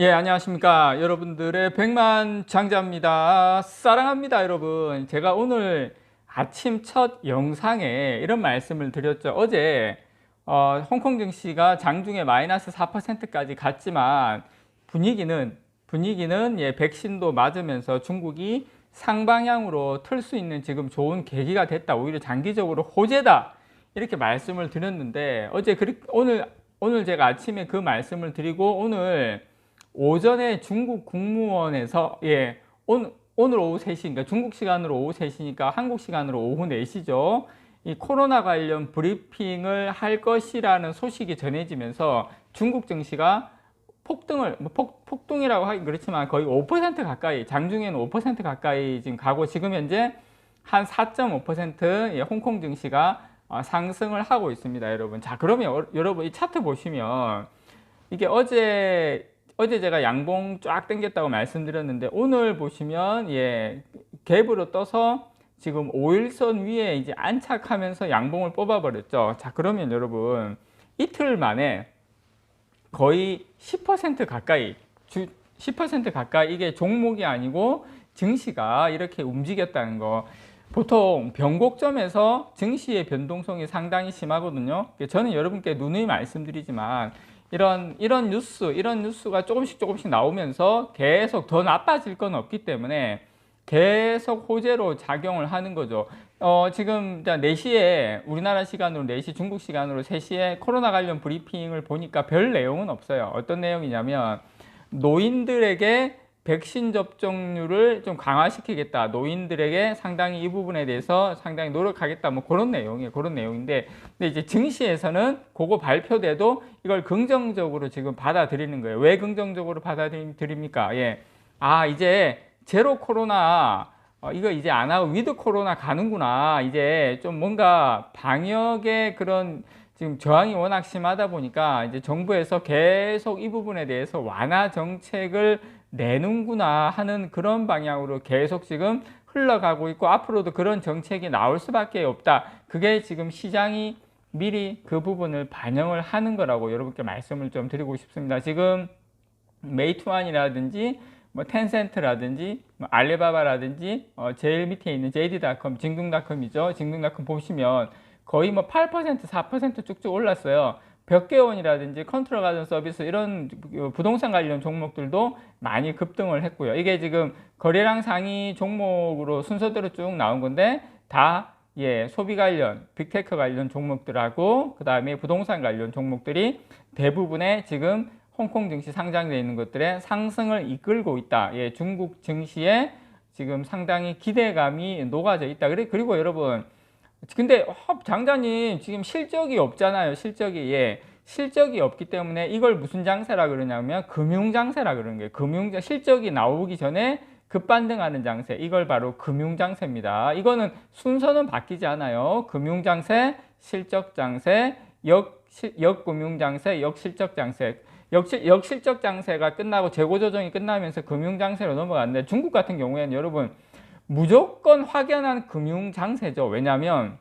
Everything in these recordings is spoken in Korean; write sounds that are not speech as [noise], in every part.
예, 안녕하십니까. 여러분들의 백만 장자입니다. 사랑합니다, 여러분. 제가 오늘 아침 첫 영상에 이런 말씀을 드렸죠. 어제 어, 홍콩 증시가 장중에 마이너스 4%까지 갔지만 분위기는 분위기는 예, 백신도 맞으면서 중국이 상방향으로 틀 수 있는 지금 좋은 계기가 됐다. 오히려 장기적으로 호재다. 이렇게 말씀을 드렸는데 어제 그리, 오늘 오늘 제가 아침에 그 말씀을 드리고 오늘 오전에 중국 국무원에서 예 오늘 오늘 오후 3시니까 중국 시간으로 오후 3시니까 한국 시간으로 오후 4시죠. 이 코로나 관련 브리핑을 할 것이라는 소식이 전해지면서 중국 증시가 폭등을 뭐 폭, 폭등이라고 하긴 그렇지만 거의 5% 가까이 장중에는 5% 가까이 지금 가고 지금 현재 한 4.5% 예, 홍콩 증시가 어, 상승을 하고 있습니다, 여러분. 자, 그러면 어, 여러분 이 차트 보시면 이게 어제 어제 제가 양봉 쫙 당겼다고 말씀드렸는데 오늘 보시면 예 갭으로 떠서 지금 5일선 위에 이제 안착하면서 양봉을 뽑아 버렸죠. 자, 그러면 여러분 이틀 만에 거의 10% 가까이 주10% 가까이 이게 종목이 아니고 증시가 이렇게 움직였다는 거. 보통 변곡점에서 증시의 변동성이 상당히 심하거든요. 저는 여러분께 누누이 말씀드리지만 이런 이런 뉴스, 이런 뉴스가 조금씩 조금씩 나오면서 계속 더 나빠질 건 없기 때문에 계속 호재로 작용을 하는 거죠. 어, 지금 4시에 우리나라 시간으로 4시 중국 시간으로 3시에 코로나 관련 브리핑을 보니까 별 내용은 없어요. 어떤 내용이냐면 노인들에게 백신 접종률을 좀 강화시키겠다. 노인들에게 상당히 이 부분에 대해서 상당히 노력하겠다. 뭐 그런 내용이에요. 그런 내용인데, 근데 이제 증시에서는 그거 발표돼도 이걸 긍정적으로 지금 받아들이는 거예요. 왜 긍정적으로 받아들입니까? 예. 아, 이제 제로 코로나 어, 이거 이제 안 하고 위드 코로나 가는구나. 이제 좀 뭔가 방역의 그런 지금 저항이 워낙 심하다 보니까 이제 정부에서 계속 이 부분에 대해서 완화 정책을 내는구나 하는 그런 방향으로 계속 지금 흘러가고 있고 앞으로도 그런 정책이 나올 수밖에 없다. 그게 지금 시장이 미리 그 부분을 반영을 하는 거라고 여러분께 말씀을 좀 드리고 싶습니다. 지금 메이투안이라든지 뭐 텐센트라든지 뭐 알리바바라든지 어 제일 밑에 있는 JD.com, 징둥닷컴이죠. 징둥닷컴 보시면 거의 뭐 8% 4% 쭉쭉 올랐어요. 벽개원이라든지 컨트롤 가전 서비스 이런 부동산 관련 종목들도 많이 급등을 했고요. 이게 지금 거래량 상위 종목으로 순서대로 쭉 나온 건데 다 예, 소비 관련, 빅테크 관련 종목들하고 그 다음에 부동산 관련 종목들이 대부분의 지금 홍콩 증시 상장되어 있는 것들의 상승을 이끌고 있다. 예, 중국 증시에 지금 상당히 기대감이 녹아져 있다. 그리고 여러분 근데 어, 장자님 지금 실적이 없잖아요. 실적이 예. 실적이 없기 때문에 이걸 무슨 장세라 그러냐면 금융 장세라 그러는 거예요. 금융 실적이 나오기 전에 급반등하는 장세. 이걸 바로 금융 장세입니다. 이거는 순서는 바뀌지 않아요. 금융 장세, 실적 장세, 역 역금융 장세, 역실적 장세. 역실, 역실적 장세가 끝나고 재고 조정이 끝나면서 금융 장세로 넘어갔는데 중국 같은 경우에는 여러분 무조건 확연한 금융 장세죠. 왜냐하면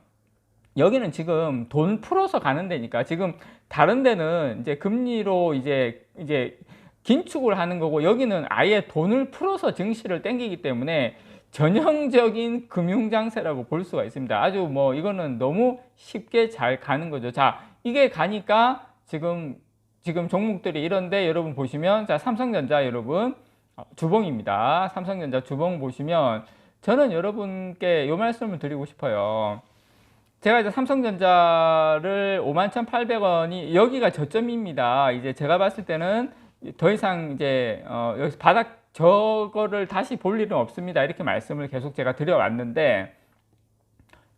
여기는 지금 돈 풀어서 가는 데니까 지금 다른 데는 이제 금리로 이제 이제 긴축을 하는 거고 여기는 아예 돈을 풀어서 증시를 땡기기 때문에 전형적인 금융 장세라고 볼 수가 있습니다. 아주 뭐 이거는 너무 쉽게 잘 가는 거죠. 자, 이게 가니까 지금 지금 종목들이 이런데 여러분 보시면 자, 삼성전자 여러분 어, 주봉입니다. 삼성전자 주봉 보시면 저는 여러분께 요 말씀을 드리고 싶어요. 제가 이제 삼성전자를 51,800원이 여기가 저점입니다. 이제 제가 봤을 때는 더 이상 이제 어 여기서 바닥 저거를 다시 볼 일은 없습니다. 이렇게 말씀을 계속 제가 드려왔는데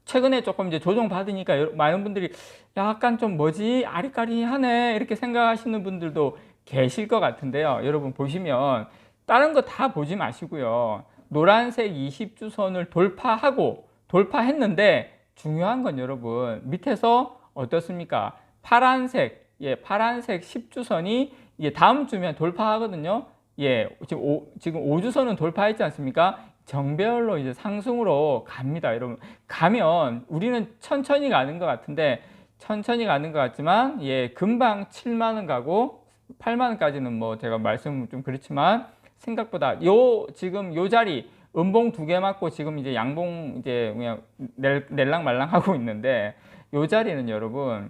최근에 조금 이제 조정 받으니까 많은 분들이 약간 좀 뭐지 아리까리하네 이렇게 생각하시는 분들도 계실 것 같은데요. 여러분 보시면 다른 거 다 보지 마시고요. 노란색 20주선을 돌파하고 돌파했는데 중요한 건 여러분 밑에서 어떻습니까? 파란색 예 파란색 10주선이 예 다음 주면 돌파하거든요. 예 지금 오, 지금 5주선은 돌파했지 않습니까? 정배열로 이제 상승으로 갑니다. 여러분 가면 우리는 천천히 가는 것 같은데 천천히 가는 것 같지만 예 금방 7만 원 가고 8만 원까지는 뭐 제가 말씀 좀 그렇지만 생각보다 요 지금 요 자리 음봉 두 개 맞고 지금 이제 양봉 이제 그냥 낼, 낼랑 말랑 하고 있는데 요 자리는 여러분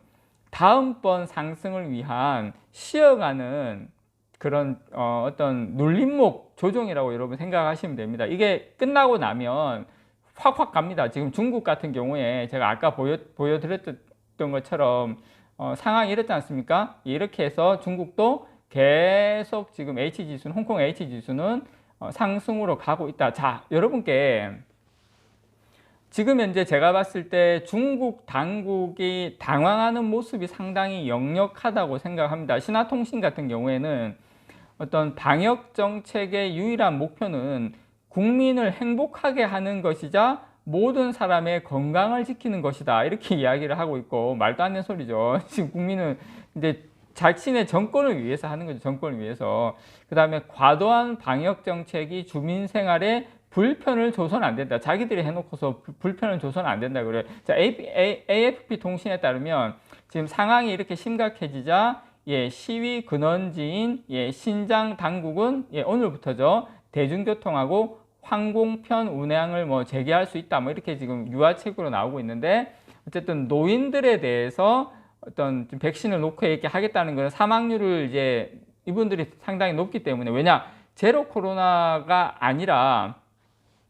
다음번 상승을 위한 쉬어가는 그런 어, 어떤 눌림목 조정이라고 여러분 생각하시면 됩니다. 이게 끝나고 나면 확확 갑니다. 지금 중국 같은 경우에 제가 아까 보여, 보여드렸던 것처럼 어, 상황이 이렇지 않습니까? 이렇게 해서 중국도 계속 지금 H지수는 홍콩 H지수는 어, 상승으로 가고 있다. 자, 여러분께 지금 현재 제가 봤을 때 중국 당국이 당황하는 모습이 상당히 역력하다고 생각합니다. 신화통신 같은 경우에는 어떤 방역 정책의 유일한 목표는 국민을 행복하게 하는 것이자 모든 사람의 건강을 지키는 것이다. 이렇게 [laughs] 이야기를 하고 있고 말도 안 되는 소리죠. [laughs] 지금 국민은 이제 자신의 정권을 위해서 하는 거죠. 정권을 위해서. 그 다음에 과도한 방역 정책이 주민 생활에 불편을 줘서는 안 된다. 자기들이 해놓고서 불- 불편을 줘서는 안 된다 그래. 자, AFP 통신에 따르면 지금 상황이 이렇게 심각해지자 예, 시위 근원지인 예, 신장 당국은 예, 오늘부터죠. 대중교통하고 항공편 운행을 뭐 재개할 수 있다. 뭐 이렇게 지금 유화책으로 나오고 있는데 어쨌든 노인들에 대해서 어떤 좀 백신을 놓고 이렇게 하겠다는 것은 사망률을 이제 이분들이 상당히 높기 때문에 왜냐 제로 코로나가 아니라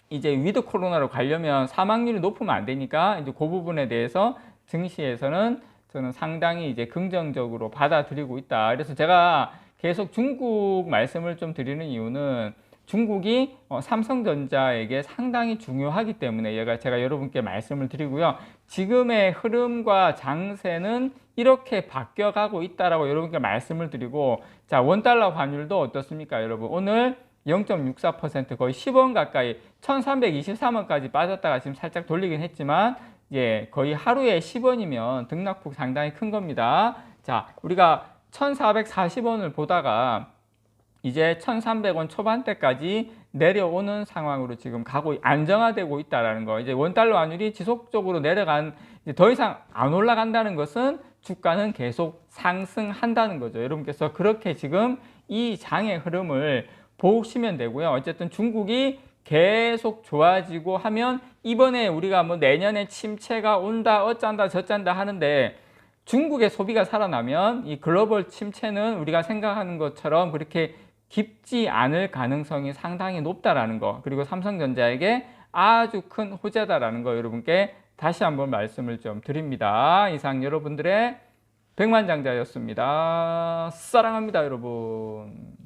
이제 위드 코로나로 가려면 사망률이 높으면 안 되니까 이제 그 부분에 대해서 증시에서는 저는 상당히 이제 긍정적으로 받아들이고 있다. 그래서 제가 계속 중국 말씀을 좀 드리는 이유는 중국이 어, 삼성전자에게 상당히 중요하기 때문에 얘가 제가 여러분께 말씀을 드리고요. 지금의 흐름과 장세는 이렇게 바뀌어가고 있다라고 여러분께 말씀을 드리고 자 원달러 환율도 어떻습니까, 여러분? 오늘 0.64% 거의 10원 가까이 1323원까지 빠졌다가 지금 살짝 돌리긴 했지만 예, 거의 하루에 10원이면 등락폭 상당히 큰 겁니다. 자, 우리가 1440원을 보다가 이제 1300원 초반대까지 내려오는 상황으로 지금 가고 안정화되고 있다라는 거. 이제 원달러 환율이 지속적으로 내려간 더 이상 안 올라간다는 것은 주가는 계속 상승한다는 거죠. 여러분께서 그렇게 지금 이 장의 흐름을 보시면 되고요. 어쨌든 중국이 계속 좋아지고 하면 이번에 우리가 뭐 내년에 침체가 온다, 어쩐다, 저쩐다 하는데 중국의 소비가 살아나면 이 글로벌 침체는 우리가 생각하는 것처럼 그렇게 깊지 않을 가능성이 상당히 높다라는 거 그리고 삼성전자에게 아주 큰 호재다라는 거 여러분께 다시 한번 말씀을 좀 드립니다. 이상 여러분들의 백만장자였습니다. 사랑합니다 여러분.